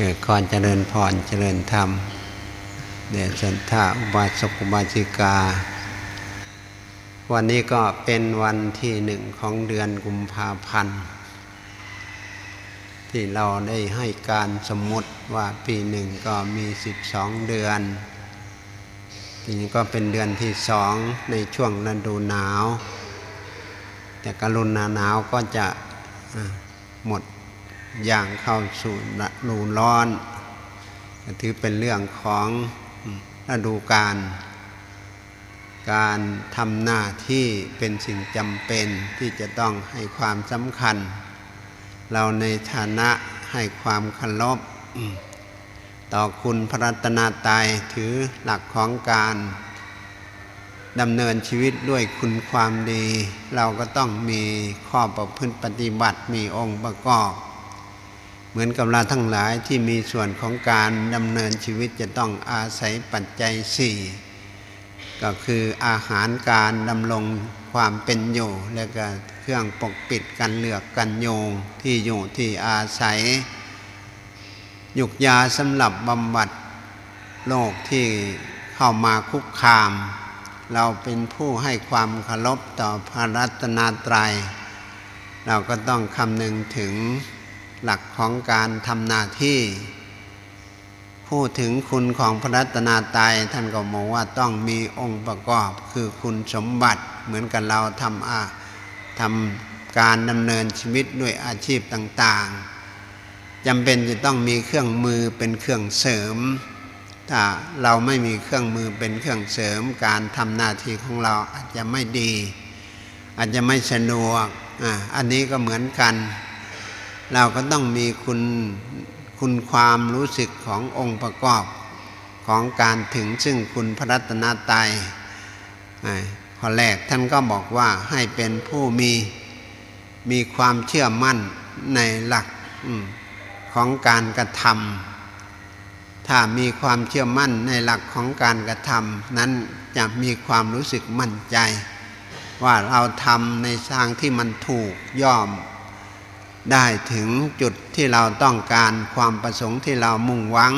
เกิดก่อนเจริญพรเจริญธรรมเดชสันทาอุบาสกอุบาสิกา วันนี้ก็เป็นวันที่หนึ่งของเดือนกุมภาพันธ์ ที่เราได้ให้การสมมติว่าปีหนึ่งก็มีสิบสองเดือนปีนี้ก็เป็นเดือนที่สองในช่วงฤดูหนาว แต่กรุณาหนาวก็จะหมด ย่างเข้าสู่ฤดูร้อน ถือเป็นเรื่องของฤดูกาลการทำหน้าที่เป็นสิ่งจำเป็นที่จะต้องให้ความสำคัญ เราในฐานะให้ความเคารพต่อคุณพระรัตนตรัยถือหลักของการดำเนินชีวิตด้วยคุณความดี เราก็ต้องมีข้อประพฤติปฏิบัติมีองค์ประกอบ เหมือนกับเราทั้งหลายที่มีส่วนของการดำเนินชีวิตจะต้องอาศัยปัจจัยสี่ก็คืออาหารการดำรงความเป็นอยู่ และก็เครื่องปกปิดกันเหลือกกันโยงที่อยู่ที่อาศัยยุกยาสำหรับบำบัดโรคที่เข้ามาคุกคาม เราเป็นผู้ให้ความเคารพต่อพระรัตนตรัย เราก็ต้องคำนึงถึง หลักของการทำหน้าที่พูดถึงคุณของพระรัตนตรัยท่านก็บอกว่าต้องมีองค์ประกอบคือคุณสมบัติเหมือนกับเราทำอาทำการดำเนินชีวิตด้วยอาชีพต่างๆจำเป็นจะต้องมีเครื่องมือเป็นเครื่องเสริม ถ้าเราไม่มีเครื่องมือเป็นเครื่องเสริม การทำหน้าที่ของเราอาจจะไม่ดี อาจจะไม่สะดวกอ่าอันนี้ก็เหมือนกัน เราก็ต้องมีคุณคุณความรู้สึกขององค์ประกอบของการถึงซึ่งคุณพระรัตนตรัยข้อแรกท่านก็บอกว่าให้เป็นผู้มีมีความเชื่อมั่นในหลักของการกระทำถ้ามีความเชื่อมั่นในหลักของการกระทำนั้นจะมีความรู้สึกมั่นใจ ว่าเราทำในทางที่มันถูกย่อม ได้ถึงจุดที่เราต้องการความประสงค์ที่เรามุ่งหวัง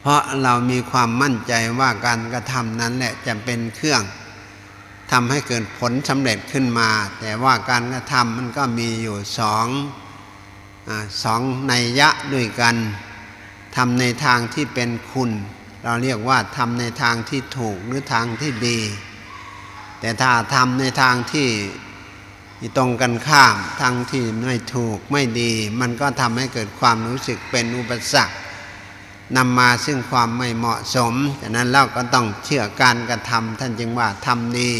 เพราะเรามีความมั่นใจว่าการกระทำนั้นแหละจะเป็นเครื่องทำให้เกิดผลสำเร็จขึ้นมา แต่ว่าการกระทำมันก็มีอยู่สองสองนัยยะด้วยกันทำในทางที่เป็นคุณ เราเรียกว่าทำในทางที่ถูกหรือทางที่ดี แต่ถ้าทำในทางที่ ตรงกันข้ามทางที่ไม่ถูกไม่ดี มันก็ทำให้เกิดความรู้สึกเป็นอุปสรรคนำมาซึ่งความไม่เหมาะสมฉะนั้นเราก็ต้องเชื่อการกระทำท่านจึงว่าทำดี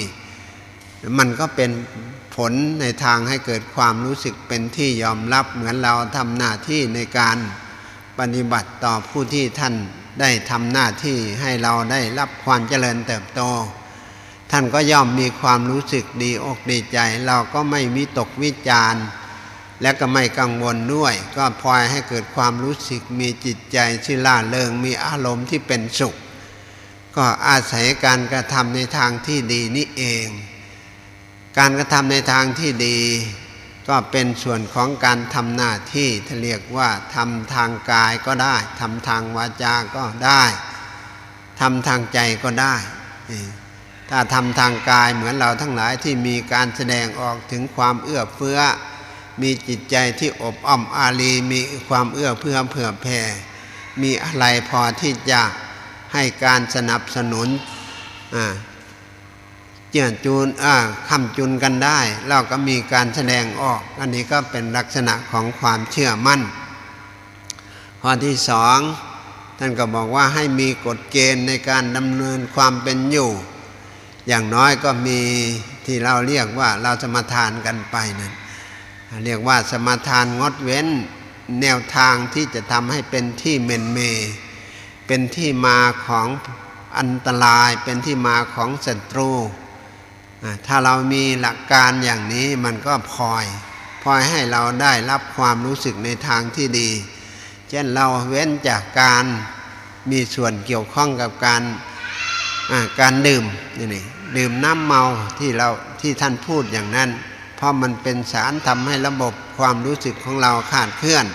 มันก็เป็นผลในทางให้เกิดความรู้สึกเป็นที่ยอมรับเหมือนเราทำหน้าที่ในการปฏิบัติต่อผู้ที่ท่านได้ทำหน้าที่ให้เราได้รับความเจริญเติบโต ท่านก็ย่อมมีความรู้สึกดีอกดีใจ เราก็ไม่วิตกวิจารณ์และก็ไม่กังวลด้วย ก็พลอยให้เกิดความรู้สึกมีจิตใจที่ล่าเริงมีอารมณ์ที่เป็นสุข ก็อาศัยการกระทำในทางที่ดีนี่เอง การกระทำในทางที่ดี ก็เป็นส่วนของการทำหน้าที่ที่เรียกว่าทำทางกายก็ได้ทำทางวาจาก็ได้ทำทางใจก็ได้ ถ้าทำทางกายเหมือนเราทั้งหลายที่มีการแสดงออกถึงความเอื้อเฟื้อ มีจิตใจที่อบอ้อมอารีมีความเอื้อเพื่อเผื่อแผ่มีอะไรพอที่จะให้การสนับสนุนเจื่อจูนคำจุนกันได้ เราก็มีการแสดงออก อันนี้ก็เป็นลักษณะของความเชื่อมั่น ข้อที่สองท่านก็บอกว่าให้มีกฎเกณฑ์ในการดำเนินความเป็นอยู่ อย่างน้อยก็มีที่เราเรียกว่าเราสมาทานกันไปนั่นเรียกว่าสมาทานงดเว้นแนวทางที่จะทำให้เป็นที่เมนเม เป็นที่มาของอันตรายเป็นที่มาของศัตรู ถ้าเรามีหลักการอย่างนี้มันก็พลอยพลอยให้เราได้รับความรู้สึกในทางที่ดี เช่นเราเว้นจากการมีส่วนเกี่ยวข้องกับการการดื่มนี่ ดื่มน้ำเมาที่เราที่ท่านพูดอย่างนั้น เพราะมันเป็นสารทำให้ระบบความรู้สึกของเราขาดเคลื่อน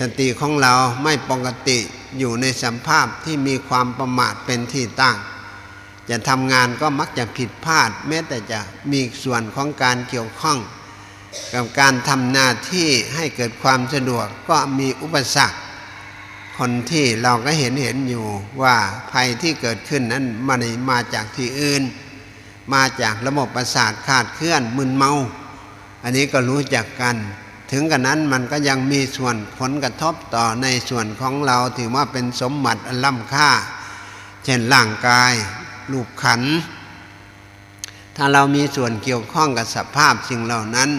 สติของเราไม่ปกติอยู่ในสัมภาพที่มีความประมาทเป็นที่ตั้ง จะทำงานก็มักจะผิดพลาด แม้แต่จะมีส่วนของการเกี่ยวข้อง กับการทำหน้าที่ให้เกิดความสะดวกก็มีอุปสรรค คนที่เราก็เห็นเห็นอยู่ว่าภัยที่เกิดขึ้นนั้นมันมาจากที่อื่น มาจากระบบประสาทขาดเคลื่อนมึนเมา อันนี้ก็รู้จักกัน ถึงกันนั้นมันก็ยังมีส่วนผลกระทบต่อในส่วนของเราถือว่าเป็นสมบัติอันล้ำค่า เช่นร่างกายรูปขัน ถ้าเรามีส่วนเกี่ยวข้องกับสภาพสิ่งเหล่านั้น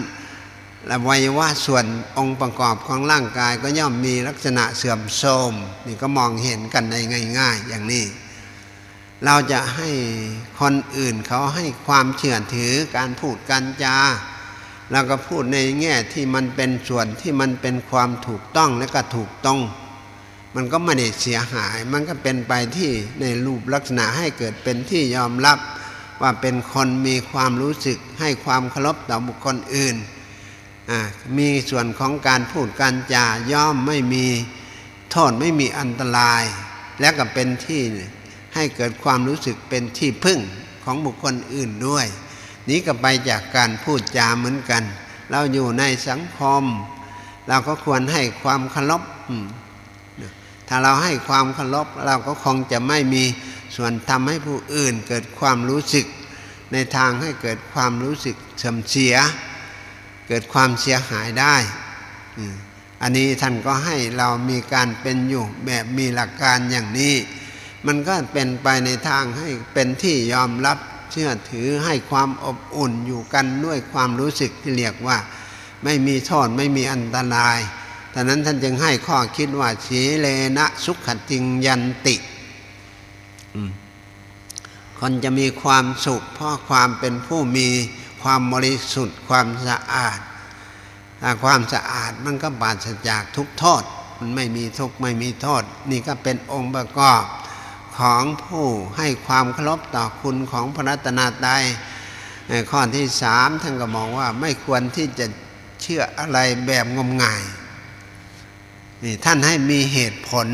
และวัยวะส่วนองค์ประกอบของร่างกายก็ย่อมมีลักษณะเสื่อมโทรมนี่ก็มองเห็นกันได้ง่าย ๆ อย่างนี้ เราจะให้คนอื่นเขาให้ความเชื่อถือการพูดการจาเราก็พูดในแง่ที่มันเป็นส่วนที่มันเป็นความถูกต้องและก็ถูกต้องมันก็ไม่ได้เสียหาย มันก็เป็นไปที่ในรูปลักษณะให้เกิดเป็นที่ยอมรับ ว่าเป็นคนมีความรู้สึกให้ความเคารพต่อบุคคลอื่น มีส่วนของการพูดการจาย่อมไม่มีโทษไม่มีอันตราย และก็เป็นที่ให้เกิดความรู้สึกเป็นที่พึ่งของบุคคลอื่นด้วย นี้ก็ไปจากการพูดจาเหมือนกัน เราอยู่ในสังคม เราก็ควรให้ความเคารพถ้าเราให้ความเคารพเราก็คงจะไม่มีส่วนทำให้ผู้อื่นเกิดความรู้สึก ในทางให้เกิดความรู้สึกเสื่อมเสีย เกิดความเสียหายได้ อันนี้ท่านก็ให้เรามีการเป็นอยู่แบบมีหลักการอย่างนี้ มันก็เป็นไปในทางให้เป็นที่ยอมรับเชื่อถือให้ความอบอุ่นอยู่กันด้วยความรู้สึกที่เรียกว่า ไม่มีโทษไม่มีอันตรายดังนั้นท่านจึงให้ข้อคิดว่าชีเลนะสุขติงยันติ คนจะมีความสุขเพราะความเป็นผู้มี ความบริสุทธิ์ความสะอาดความสะอาดมันก็บาศจากทุกโทษมันไม่มีทุกไม่มีโทษ นี่ก็เป็นองค์ประกอบของผู้ให้ความเคารพต่อคุณของพระรัตนตรัยข้อที่สามท่านก็มองว่าไม่ควรที่จะเชื่ออะไรแบบงมงายนี่ท่านให้มีเหตุผล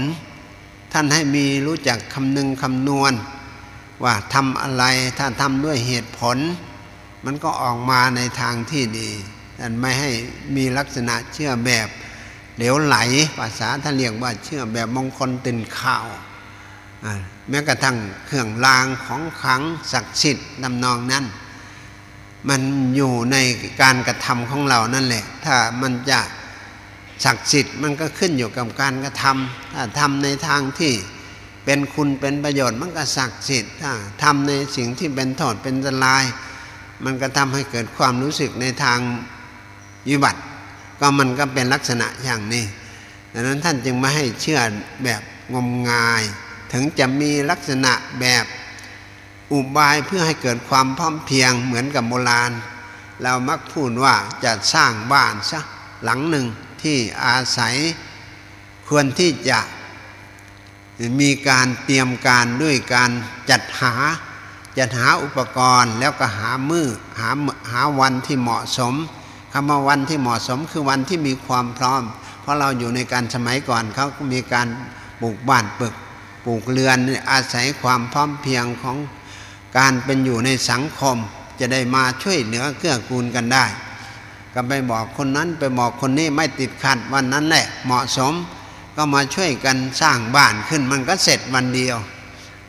ท่านให้มีรู้จักคำนึงคำนวณ ว่าทำอะไรถ้าทำด้วยเหตุผล มันก็ออกมาในทางที่ดีท่ไม่ให้มีลักษณะเชื่อแบบเหลวไหลภาษาท่านเรียกว่าเชื่อแบบมงคลตื่นข่าวแม้กระทั่งเครื่องรางของขังศักดิ์สิทธิ์นำนองนั้น มันอยู่ในการกระทำของเรานั่นแหละ ถ้ามันจะศักดิ์สิทธิ์มันก็ขึ้นอยู่กับการกระทำถ้าทำในทางที่เป็นคุณเป็นประโยชน์มันก็ศักดิ์สิทธิ์ถ้าทำในสิ่งที่เป็นโทษเป็นอันตราย มันก็ทำให้เกิดความรู้สึกในทางวิบัติ ก็มันก็เป็นลักษณะอย่างนี้ดังนั้นท่านจึงไม่ให้เชื่อแบบงมงาย ถึงจะมีลักษณะแบบอุบายเพื่อให้เกิดความพร้อมเพียงเหมือนกับโบราณ เรามักพูดว่าจะสร้างบ้านสักหลังหนึ่งที่อาศัยควรที่จะมีการเตรียมการด้วยการจัดหา จัดหาอุปกรณ์แล้วก็หามือหาหาวันที่เหมาะสมคำว่าวันที่เหมาะสมคือวันที่มีความพร้อม เพราะเราอยู่ในการสมัยก่อนเขาก็มีการปลูกบ้านปึกปลูกเรือนอาศัยความพร้อมเพียงของการเป็นอยู่ในสังคม จะได้มาช่วยเหลือเกื้อกูลกันได้ ก็ไปบอกคนนั้นไปบอกคนนี้ไม่ติดขัดวันนั้นแหละเหมาะสม ก็มาช่วยกันสร้างบ้านขึ้นมันก็เสร็จวันเดียว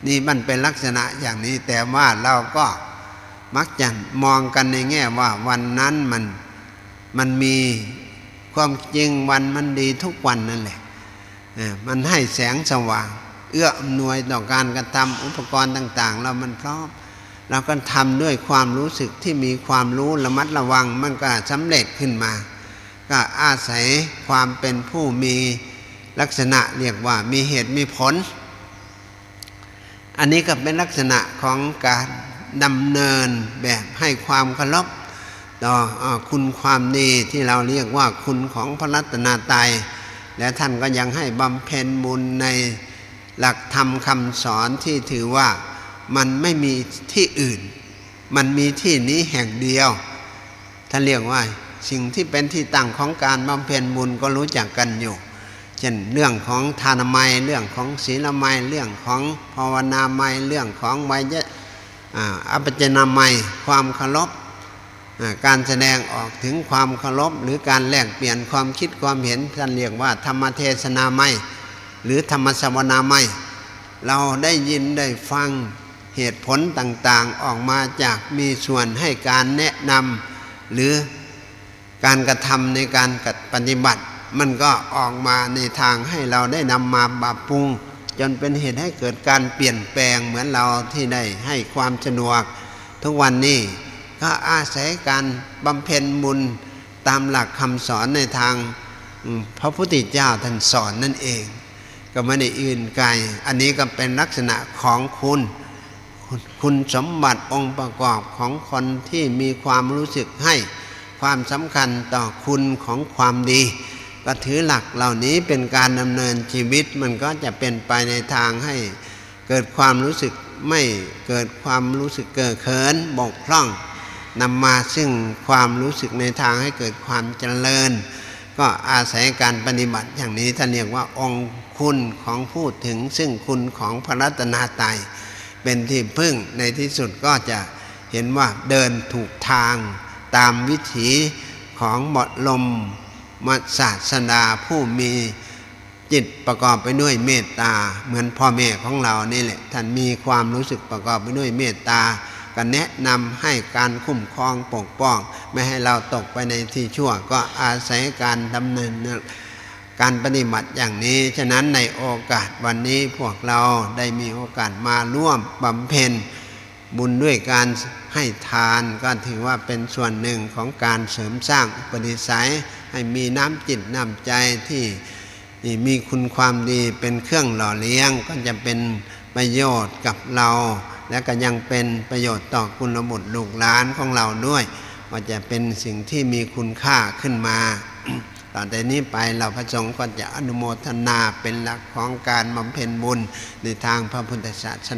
นี่มันเป็นลักษณะอย่างนี้ แต่ว่าเราก็มักจะมองกันในแง่ว่าวันนั้นมันมันมีความจริงวันมันดีทุกวันนั่นแหละมันให้แสงสว่าง เอื้ออำนวยต่อการกระทำอุปกรณ์ต่าง ๆ เรามันพร้อมเราก็ทำด้วยความรู้สึกที่มีความรู้ระมัดระวังมันก็สำเร็จขึ้นมา ก็อาศัยความเป็นผู้มีลักษณะเรียกว่ามีเหตุมีผล อันนี้ก็เป็นลักษณะของการดำเนินแบบให้ความเคารพต่ออคุณความดีที่เราเรียกว่าคุณของพระรัตนตรัยและท่านก็ยังให้บำเพ็ญบุญในหลักธรรมคำสอนที่ถือว่ามันไม่มีที่อื่น มันมีที่นี้แห่งเดียว ท่านเรียกว่าสิ่งที่เป็นที่ตั้งของการบำเพ็ญบุญก็รู้จักกันอยู่ เช่นเรื่องของทานามัยเรื่องของศีลไมัยเรื่องของภาวนาไมัยเรื่องของไวยะอัปจนาไมัยความเคารพการแสดงออกถึงความเคารพหรือการแลกเปลี่ยนความคิดความเห็นท่านเรียกว่า ธรรมเทศนาไมหรือธรรมสวนาไมเราได้ยินได้ฟังเหตุผลต่างๆออกมาจากมีส่วนให้การแนะนำหรือการกระทำในการปฏิบัติ มันก็ออกมาในทางให้เราได้นำมาปรับปรุง จนเป็นเหตุให้เกิดการเปลี่ยนแปลงเหมือนเราที่ได้ให้ความสะดวก ทุกวันนี้ก็อาศัยการบำเพ็ญบุญตามหลักคำสอนในทางพระพุทธเจ้าท่านสอนนั่นเอง ก็ไม่ได้อื่นไกล อันนี้ก็เป็นลักษณะของคุณคุณสมบัติองค์ประกอบของคนที่มีความรู้สึกให้ความสำคัญต่อคุณของความดี ก็ถือหลักเหล่านี้เป็นการดำเนินชีวิตมันก็จะเป็นไปในทางให้เกิดความรู้สึกไม่เกิดความรู้สึกเกิดเขินบกพร่องนำมาซึ่งความรู้สึกในทางให้เกิดความเจริญ ก็อาศัยการปฏิบัติอย่างนี้ท่านเรียกว่าองค์คุณของพูดถึงซึ่งคุณของพระรัตนาตายเป็นที่พึ่งในที่สุดก็จะเห็นว่าเดินถูกทางตามวิถีของบทลม มัศาสดาผู้มีจิตประกอบไปด้วยเมตตา เหมือนพ่อแม่ของเรานี่แหละท่านมีความรู้สึกประกอบไปด้วยเมตตาก็แนะนำให้การคุ้มครองปกป้อง ไม่ให้เราตกไปในที่ชั่วก็อาศัยการดำเนินการปฏิบัติอย่างนี้ ฉะนั้นในโอกาสวันนี้พวกเราได้มีโอกาสมาร่วมบำเพ็ญบุญด้วยการให้ทานก็ถือว่าเป็นส่วนหนึ่งของการเสริมสร้างอุปนิสัย ให้มีน้ำจิตน้ำใจที่มีคุณความดีเป็นเครื่องหล่อเลี้ยงก็จะเป็นประโยชน์กับเรา และก็ยังเป็นประโยชน์ต่อคุณบุตรลูกหลานของเราด้วยว่าจะเป็นสิ่งที่มีคุณค่าขึ้นมาต่อแต่นี้ไปเราพระสงฆ์ก็จะอนุโมทนาเป็นหลักของการบำเพ็ญบุญในทางพระพุทธศาสนา